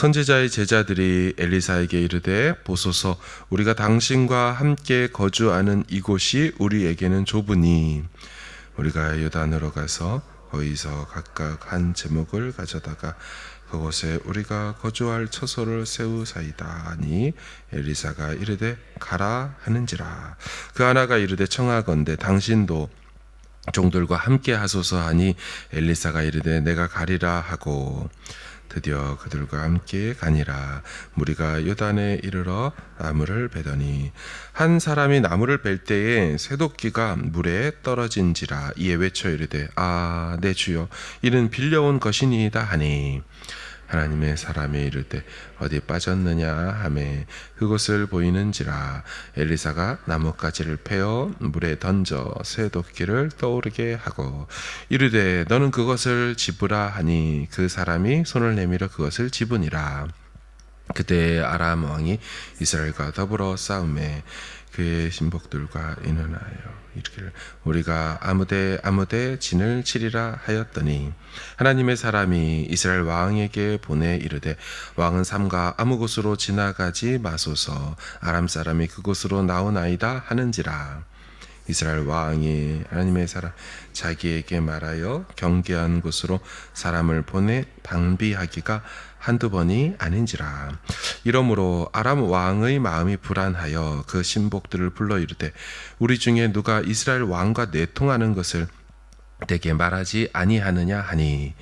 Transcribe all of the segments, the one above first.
선지자의 제자들이 엘리사에게 이르되 보소서 우리가 당신과 함께 거주하는 이곳이 우리에게는 좁으니. 우리가 요단으로 가서 거기서 각각 한 제목을 가져다가 그곳에 우리가 거주할 처소를 세우사이다 하니 엘리사가 이르되 가라 하는지라. 그 하나가 이르되 청하건대 당신도 종들과 함께 하소서 하니 엘리사가 이르되 내가 가리라 하고 드디어 그들과 함께 가니라. 무리가 요단에 이르러 나무를 베더니 한 사람이 나무를 벨 때에 새도끼가 물에 떨어진지라 이에 외쳐 이르되 아 내 주여 이는 빌려온 것이니이다 하니 하나님의 사람이 이르되 어디 빠졌느냐 하매 그곳을 보이는지라. 엘리사가 나뭇가지를 패어 물에 던져 새 도끼를 떠오르게 하고 이르되 너는 그것을 집으라 하니 그 사람이 손을 내밀어 그것을 집으니라. 그때 아람 왕이 이스라엘과 더불어 싸움에 그의 신복들과 인원하여 이르기를 우리가 아무데 아무데 진을 치리라 하였더니 하나님의 사람이 이스라엘 왕에게 보내 이르되 왕은 삼가 아무 곳으로 지나가지 마소서. 아람 사람이 그곳으로 나오나이다 하는지라. 이스라엘 왕이 하나님의 사람 자기에게 말하여 경계한 곳으로 사람을 보내 방비하기가 한두 번이 아닌지라 이러므로 아람 왕의 마음이 불안하여 그 신복들을 불러 이르되 우리 중에 누가 이스라엘 왕과 내통하는 것을 내게 말하지 아니하느냐 하니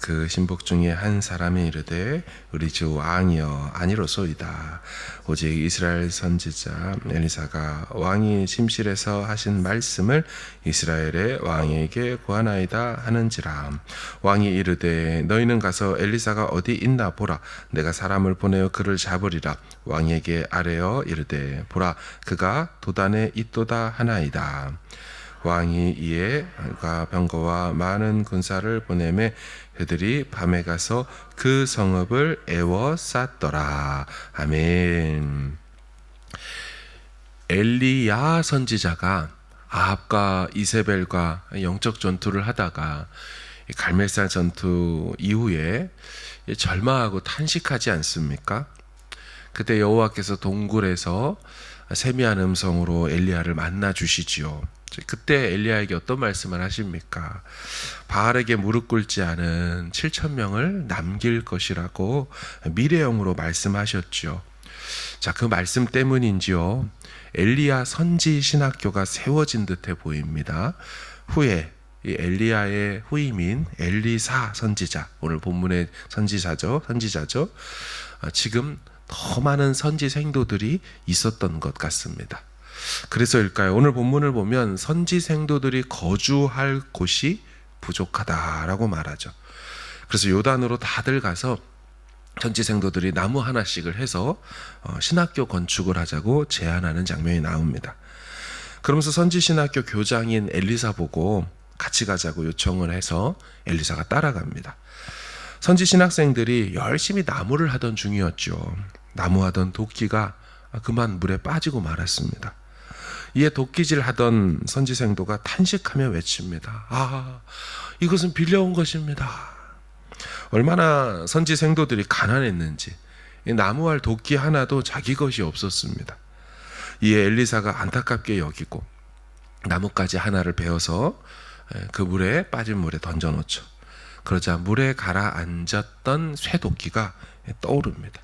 그 신복 중에 한 사람이 이르되 우리 주 왕이여 아니로소이다. 오직 이스라엘 선지자 엘리사가 왕이 침실에서 하신 말씀을 이스라엘의 왕에게 구하나이다 하는지라. 왕이 이르되 너희는 가서 엘리사가 어디 있나 보라. 내가 사람을 보내어 그를 잡으리라. 왕에게 아뢰어 이르되 보라. 그가 도단에 있도다 하나이다 왕이 이에 가 병거와 많은 군사를 보내매 그들이 밤에 가서 그 성읍을 애워 쌌더라. 아멘. 엘리야 선지자가 아합과 이세벨과 영적 전투를 하다가 갈멜산 전투 이후에 절망하고 탄식하지 않습니까? 그때 여호와께서 동굴에서 세미한 음성으로 엘리야를 만나 주시지요. 그때 엘리야에게 어떤 말씀을 하십니까? 바알에게 무릎 꿇지 않은 7천 명을 남길 것이라고 미래형으로 말씀하셨죠. 자, 그 말씀 때문인지요. 엘리야 선지 신학교가 세워진 듯해 보입니다. 후에 이 엘리야의 후임인 엘리사 선지자, 오늘 본문의 선지자죠. 선지자죠. 아, 지금 더 많은 선지 생도들이 있었던 것 같습니다. 그래서일까요? 오늘 본문을 보면 선지 생도들이 거주할 곳이 부족하다라고 말하죠. 그래서 요단으로 다들 가서 선지 생도들이 나무 하나씩을 해서 어, 신학교 건축을 하자고 제안하는 장면이 나옵니다. 그러면서 선지 신학교 교장인 엘리사 보고 같이 가자고 요청을 해서 엘리사가 따라갑니다. 선지 신학생들이 열심히 나무를 하던 중이었죠. 나무하던 도끼가 그만 물에 빠지고 말았습니다. 이에 도끼질 하던 선지생도가 탄식하며 외칩니다. 아, 이것은 빌려온 것입니다. 얼마나 선지생도들이 가난했는지 나무알 도끼 하나도 자기 것이 없었습니다. 이에 엘리사가 안타깝게 여기고 나뭇가지 하나를 베어서 그 물에 빠진 물에 던져 놓죠. 그러자 물에 가라앉았던 쇠도끼가 떠오릅니다.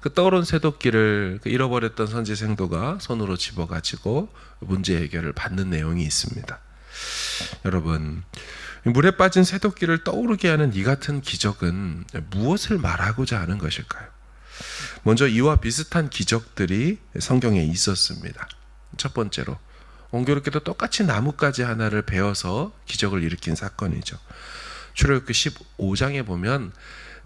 그 떠오른 쇠도끼를 그 잃어버렸던 선지 생도가 손으로 집어가지고 문제 해결을 받는 내용이 있습니다. 여러분, 물에 빠진 쇠도끼를 떠오르게 하는 이 같은 기적은 무엇을 말하고자 하는 것일까요? 먼저 이와 비슷한 기적들이 성경에 있었습니다. 첫 번째로 공교롭게도 똑같이 나뭇가지 하나를 베어서 기적을 일으킨 사건이죠. 출애굽기 15장에 보면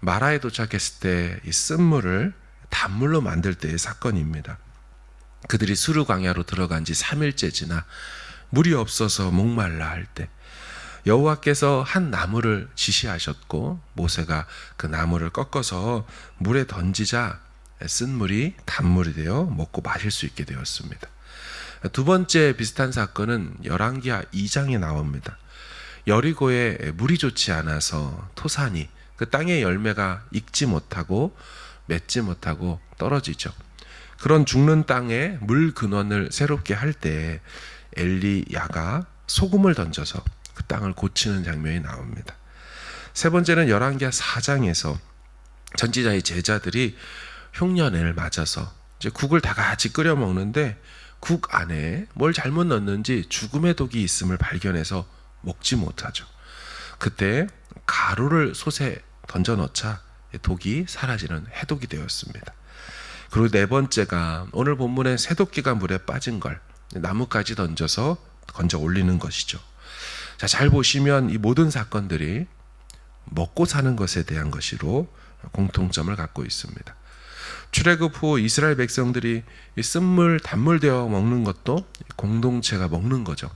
마라에 도착했을 때 이 쓴물을 단물로 만들 때의 사건입니다. 그들이 수르 광야로 들어간 지 3일째 지나 물이 없어서 목말라 할 때 여호와께서 한 나무를 지시하셨고 모세가 그 나무를 꺾어서 물에 던지자 쓴 물이 단물이 되어 먹고 마실 수 있게 되었습니다. 두 번째 비슷한 사건은 열왕기하 2장에 나옵니다. 여리고에 물이 좋지 않아서 토산이 그 땅의 열매가 익지 못하고 맺지 못하고 떨어지죠. 그런 죽는 땅에 물 근원을 새롭게 할 때 엘리야가 소금을 던져서 그 땅을 고치는 장면이 나옵니다. 세 번째는 열왕기하 4장에서 전지자의 제자들이 흉년을 맞아서 이제 국을 다 같이 끓여 먹는데 국 안에 뭘 잘못 넣었는지 죽음의 독이 있음을 발견해서 먹지 못하죠. 그때 가루를 솥에 던져 넣자 독이 사라지는 해독이 되었습니다. 그리고 네 번째가 오늘 본문에 새독기가 물에 빠진 걸 나무까지 던져서 건져 올리는 것이죠. 자, 잘 보시면 이 모든 사건들이 먹고 사는 것에 대한 것으로 공통점을 갖고 있습니다. 출애굽 후 이스라엘 백성들이 이 쓴물 단물 되어 먹는 것도 공동체가 먹는 거죠.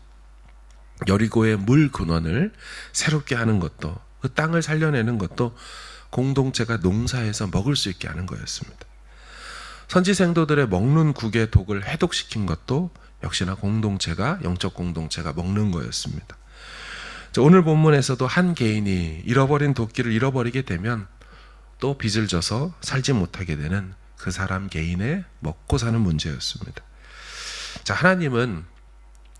여리고의 물 근원을 새롭게 하는 것도 그 땅을 살려내는 것도 공동체가 농사해서 먹을 수 있게 하는 거였습니다. 선지 생도들의 먹는 국의 독을 해독시킨 것도 역시나 공동체가 영적 공동체가 먹는 거였습니다. 오늘 본문에서도 한 개인이 잃어버린 도끼를 잃어버리게 되면 또 빚을 져서 살지 못하게 되는 그 사람 개인의 먹고 사는 문제였습니다. 자, 하나님은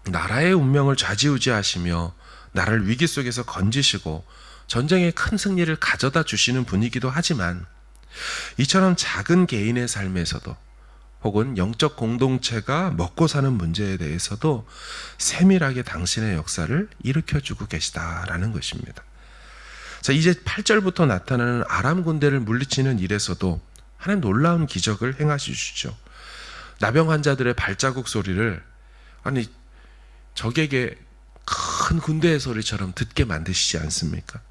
나라의 운명을 좌지우지하시며 나라를 위기 속에서 건지시고 전쟁의 큰 승리를 가져다 주시는 분이기도 하지만 이처럼 작은 개인의 삶에서도 혹은 영적 공동체가 먹고 사는 문제에 대해서도 세밀하게 당신의 역사를 일으켜 주고 계시다라는 것입니다. 자, 이제 8절부터 나타나는 아람 군대를 물리치는 일에서도 하나님 놀라운 기적을 행하시죠. 나병 환자들의 발자국 소리를 아니 적에게 큰 군대의 소리처럼 듣게 만드시지 않습니까?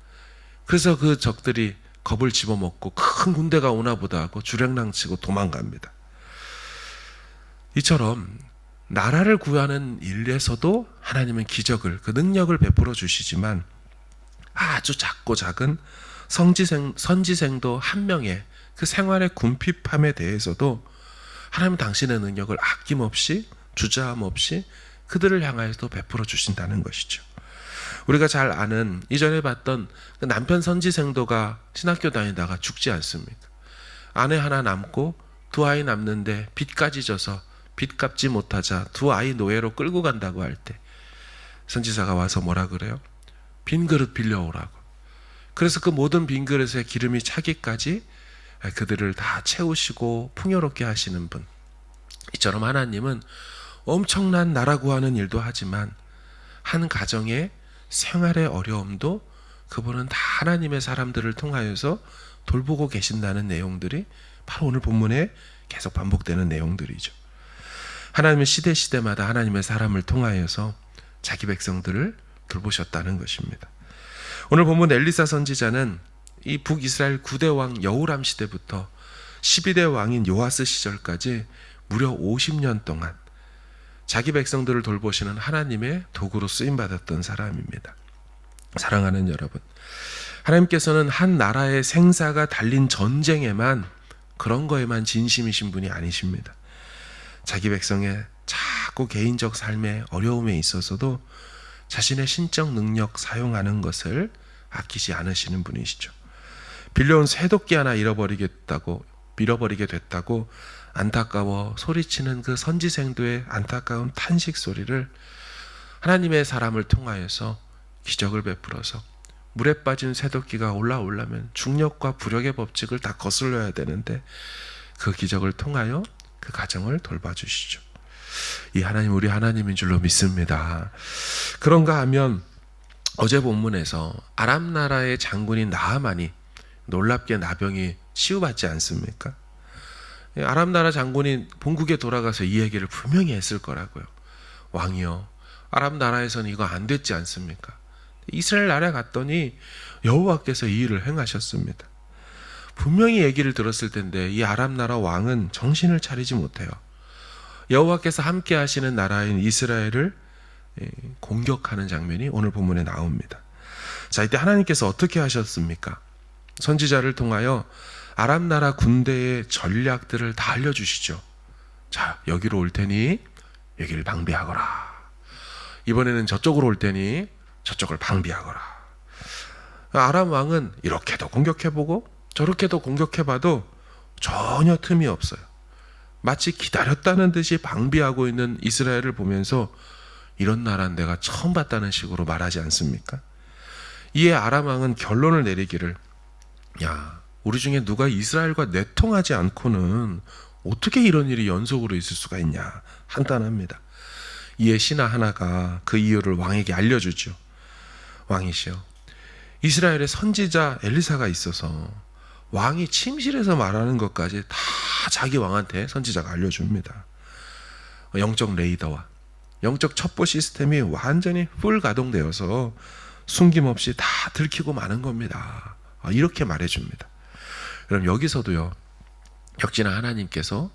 그래서 그 적들이 겁을 집어먹고 큰 군대가 오나 보다 하고 주랭랑 치고 도망갑니다. 이처럼 나라를 구하는 일에서도 하나님은 기적을 그 능력을 베풀어 주시지만 아주 작고 작은 성지생 선지생도 한 명의 그 생활의 궁핍함에 대해서도 하나님 당신의 능력을 아낌없이 주저함 없이 그들을 향하여도 베풀어 주신다는 것이죠. 우리가 잘 아는 이전에 봤던 그 남편 선지생도가 신학교 다니다가 죽지 않습니까? 아내 하나 남고 두 아이 남는데 빚까지 져서 빚 갚지 못하자 두 아이 노예로 끌고 간다고 할 때 선지사가 와서 뭐라 그래요? 빈 그릇 빌려오라고. 그래서 그 모든 빈 그릇에 기름이 차기까지 그들을 다 채우시고 풍요롭게 하시는 분. 이처럼 하나님은 엄청난 나라 구하는 일도 하지만 한 가정의 생활의 어려움도 그분은 다 하나님의 사람들을 통하여서 돌보고 계신다는 내용들이 바로 오늘 본문에 계속 반복되는 내용들이죠. 하나님은 시대 시대마다 하나님의 사람을 통하여서 자기 백성들을 돌보셨다는 것입니다. 오늘 본문 엘리사 선지자는 이 북이스라엘 9대 왕 여호람 시대부터 12대 왕인 요아스 시절까지 무려 50년 동안 자기 백성들을 돌보시는 하나님의 도구로 쓰임 받았던 사람입니다. 사랑하는 여러분, 하나님께서는 한 나라의 생사가 달린 전쟁에만 그런 거에만 진심이신 분이 아니십니다. 자기 백성의 작고 개인적 삶의 어려움에 있어서도 자신의 신적 능력 사용하는 것을 아끼지 않으시는 분이시죠. 빌려온 쇠도끼 하나 잃어버리겠다고 잃어버리게 됐다고 안타까워 소리치는 그 선지생도의 안타까운 탄식 소리를 하나님의 사람을 통하여서 기적을 베풀어서 물에 빠진 쇠도끼가 올라오려면 중력과 부력의 법칙을 다 거슬러야 되는데 그 기적을 통하여 그 가정을 돌봐주시죠. 이 하나님 우리 하나님인 줄로 믿습니다. 그런가 하면 어제 본문에서 아람 나라의 장군인 나하만이 놀랍게 나병이 치유받지 않습니까? 아람 나라 장군이 본국에 돌아가서 이 얘기를 분명히 했을 거라고요. 왕이요. 아람 나라에서는 이거 안 됐지 않습니까? 이스라엘 나라에 갔더니 여호와께서 이 일을 행하셨습니다. 분명히 얘기를 들었을 텐데 이 아람 나라 왕은 정신을 차리지 못해요. 여호와께서 함께 하시는 나라인 이스라엘을 예, 공격하는 장면이 오늘 본문에 나옵니다. 자, 이때 하나님께서 어떻게 하셨습니까? 선지자를 통하여 아람 나라 군대의 전략들을 다 알려주시죠. 자, 여기로 올 테니 여기를 방비하거라. 이번에는 저쪽으로 올 테니 저쪽을 방비하거라. 아람 왕은 이렇게도 공격해보고 저렇게도 공격해봐도 전혀 틈이 없어요. 마치 기다렸다는 듯이 방비하고 있는 이스라엘을 보면서 이런 나라는 내가 처음 봤다는 식으로 말하지 않습니까? 이에 아람 왕은 결론을 내리기를 야, 우리 중에 누가 이스라엘과 내통하지 않고는 어떻게 이런 일이 연속으로 있을 수가 있냐 한탄합니다. 이에 신하 하나가 그 이유를 왕에게 알려주죠. 왕이시여, 이스라엘의 선지자 엘리사가 있어서 왕이 침실에서 말하는 것까지 다 자기 왕한테 선지자가 알려줍니다. 영적 레이더와 영적 첩보 시스템이 완전히 풀 가동되어서 숨김없이 다 들키고 마는 겁니다. 아, 이렇게 말해줍니다. 그럼 여기서도요, 역시나 하나님께서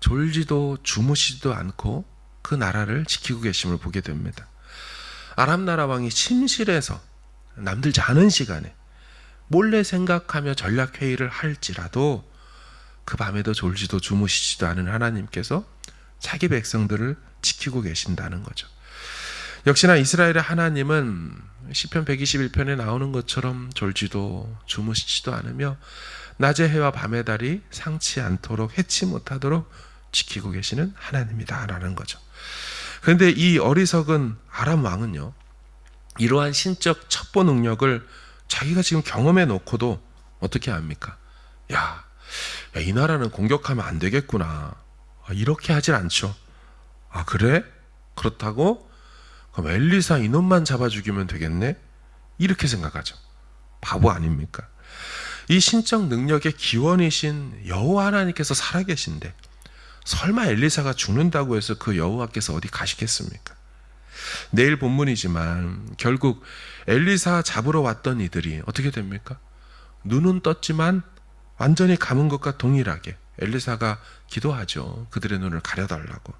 졸지도 주무시지도 않고 그 나라를 지키고 계심을 보게 됩니다. 아람 나라 왕이 침실에서 남들 자는 시간에 몰래 생각하며 전략 회의를 할지라도 그 밤에도 졸지도 주무시지도 않은 하나님께서 자기 백성들을 지키고 계신다는 거죠. 역시나 이스라엘의 하나님은 시편 121편에 나오는 것처럼 졸지도 주무시지도 않으며 낮의 해와 밤의 달이 상치 않도록 해치 못하도록 지키고 계시는 하나님이다라는 거죠. 그런데 이 어리석은 아람 왕은요. 이러한 신적 첩보 능력을 자기가 지금 경험해 놓고도 어떻게 합니까? 야, 야, 이 나라는 공격하면 안 되겠구나. 아, 이렇게 하질 않죠. 아, 그래? 그렇다고? 그럼 엘리사 이놈만 잡아 죽이면 되겠네? 이렇게 생각하죠. 바보 아닙니까? 이 신적 능력의 기원이신 여호와 하나님께서 살아계신데 설마 엘리사가 죽는다고 해서 그 여호와께서 어디 가시겠습니까? 내일 본문이지만 결국 엘리사 잡으러 왔던 이들이 어떻게 됩니까? 눈은 떴지만 완전히 감은 것과 동일하게 엘리사가 기도하죠. 그들의 눈을 가려달라고.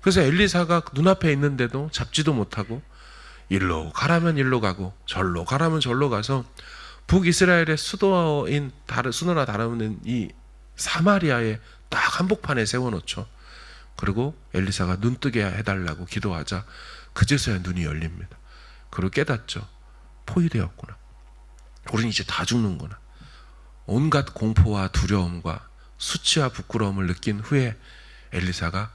그래서 엘리사가 눈앞에 있는데도 잡지도 못하고 일로 가라면 일로 가고 절로 가라면 절로 가서 북이스라엘의 수도인 다른 수도나 다름없는 이 사마리아에 딱 한복판에 세워놓죠. 그리고 엘리사가 눈 뜨게 해달라고 기도하자 그제서야 눈이 열립니다. 그리고 깨닫죠. 포위되었구나. 우린 이제 다 죽는구나. 온갖 공포와 두려움과 수치와 부끄러움을 느낀 후에 엘리사가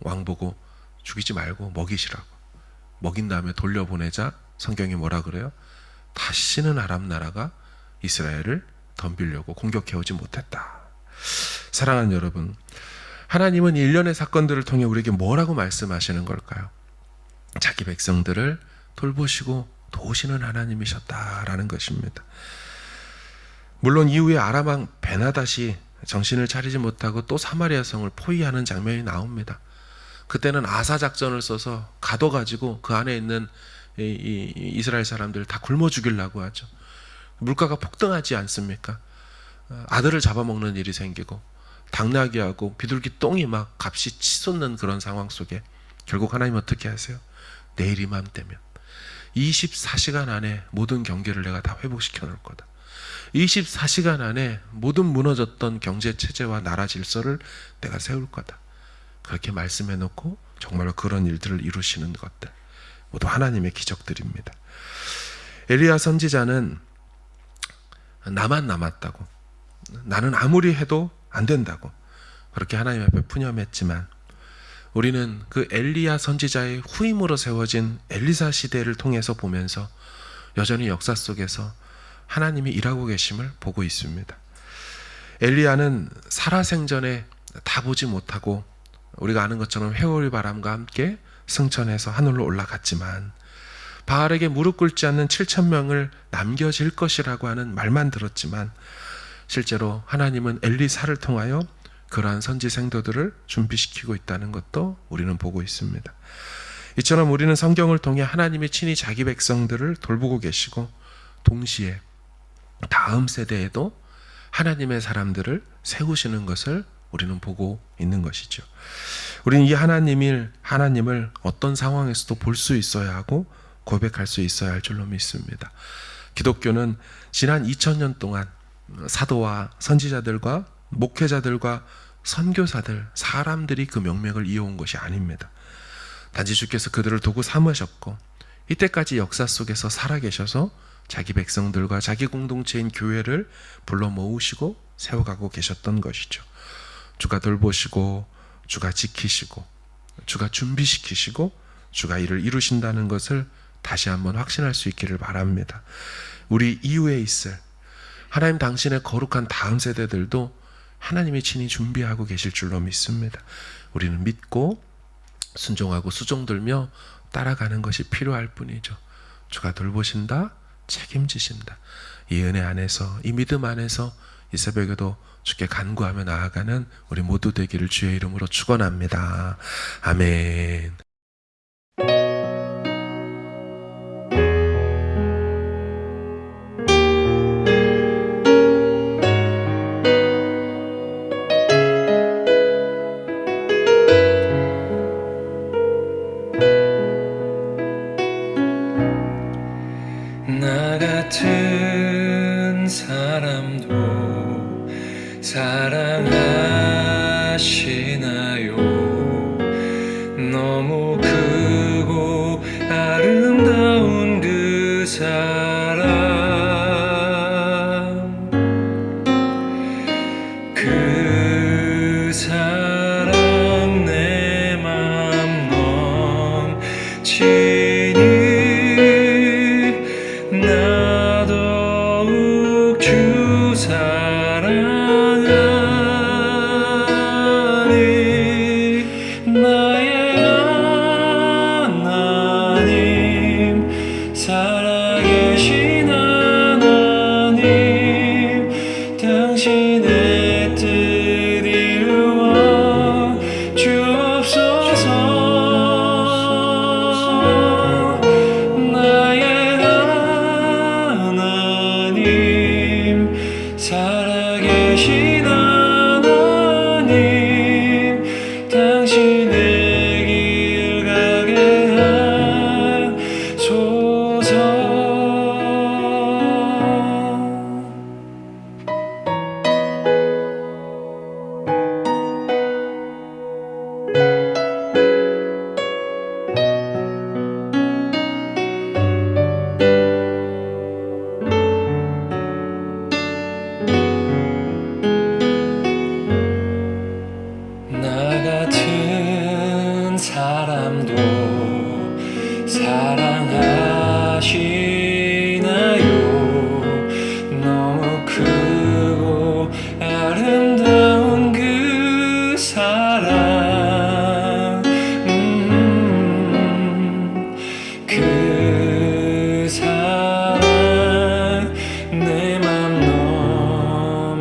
왕 보고 죽이지 말고 먹이시라고. 먹인 다음에 돌려보내자 성경이 뭐라 그래요? 다시는 아람 나라가 이스라엘을 덤비려고 공격해오지 못했다. 사랑하는 여러분, 하나님은 일련의 사건들을 통해 우리에게 뭐라고 말씀하시는 걸까요? 자기 백성들을 돌보시고 도우시는 하나님이셨다라는 것입니다. 물론 이후에 아람왕 베나다시 정신을 차리지 못하고 또 사마리아 성을 포위하는 장면이 나옵니다. 그때는 아사 작전을 써서 가둬 가지고 그 안에 있는 이, 이, 이스라엘 사람들 다 굶어 죽이려고 하죠. 물가가 폭등하지 않습니까? 아들을 잡아먹는 일이 생기고 당나귀하고 비둘기 똥이 막 값이 치솟는 그런 상황 속에 결국 하나님 어떻게 하세요? 내일 이맘때면 24시간 안에 모든 경계를 내가 다 회복시켜 놓을 거다. 24시간 안에 모든 무너졌던 경제 체제와 나라 질서를 내가 세울 거다. 그렇게 말씀해 놓고 정말로 그런 일들을 이루시는 것들 모두 하나님의 기적들입니다. 엘리야 선지자는 나만 남았다고 나는 아무리 해도 안 된다고 그렇게 하나님 앞에 푸념했지만 우리는 그 엘리야 선지자의 후임으로 세워진 엘리사 시대를 통해서 보면서 여전히 역사 속에서 하나님이 일하고 계심을 보고 있습니다. 엘리야는 살아생전에 다 보지 못하고 우리가 아는 것처럼 회오리 바람과 함께 승천해서 하늘로 올라갔지만 바알에게 무릎 꿇지 않는 7천 명을 남겨질 것이라고 하는 말만 들었지만 실제로 하나님은 엘리사를 통하여 그러한 선지 생도들을 준비시키고 있다는 것도 우리는 보고 있습니다. 이처럼 우리는 성경을 통해 하나님이 친히 자기 백성들을 돌보고 계시고 동시에 다음 세대에도 하나님의 사람들을 세우시는 것을 우리는 보고 있는 것이죠. 우리는 이 하나님을 하나님을 어떤 상황에서도 볼 수 있어야 하고 고백할 수 있어야 할 줄로 믿습니다. 기독교는 지난 2000년 동안 사도와 선지자들과 목회자들과 선교사들, 사람들이 그 명맥을 이어온 것이 아닙니다. 단지 주께서 그들을 도구 삼으셨고 이때까지 역사 속에서 살아계셔서 자기 백성들과 자기 공동체인 교회를 불러 모으시고 세워가고 계셨던 것이죠. 주가 돌보시고 주가 지키시고 주가 준비시키시고 주가 이를 이루신다는 것을 다시 한번 확신할 수 있기를 바랍니다. 우리 이후에 있을 하나님 당신의 거룩한 다음 세대들도 하나님이 친히 준비하고 계실 줄로 믿습니다. 우리는 믿고 순종하고 수종들며 따라가는 것이 필요할 뿐이죠. 주가 돌보신다, 책임지신다. 이 은혜 안에서, 이 믿음 안에서 이 새벽에도 주께 간구하며 나아가는 우리 모두 되기를 주의 이름으로 축원합니다. 아멘. 그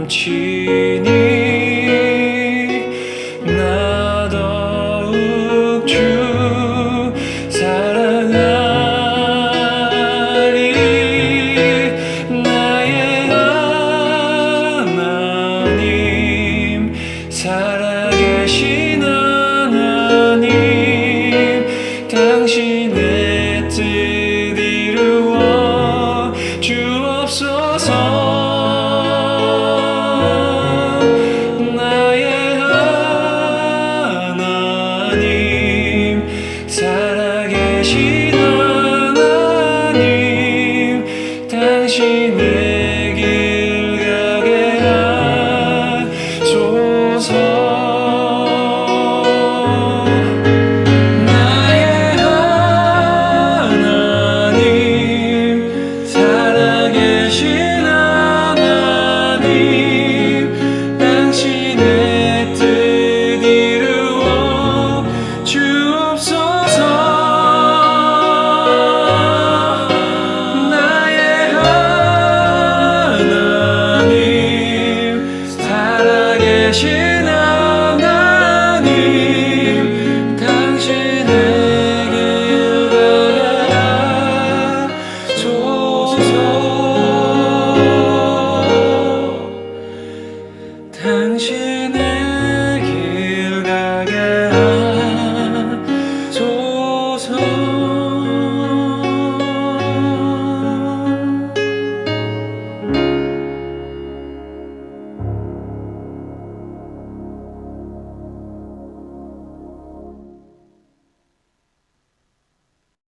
去。情起。也许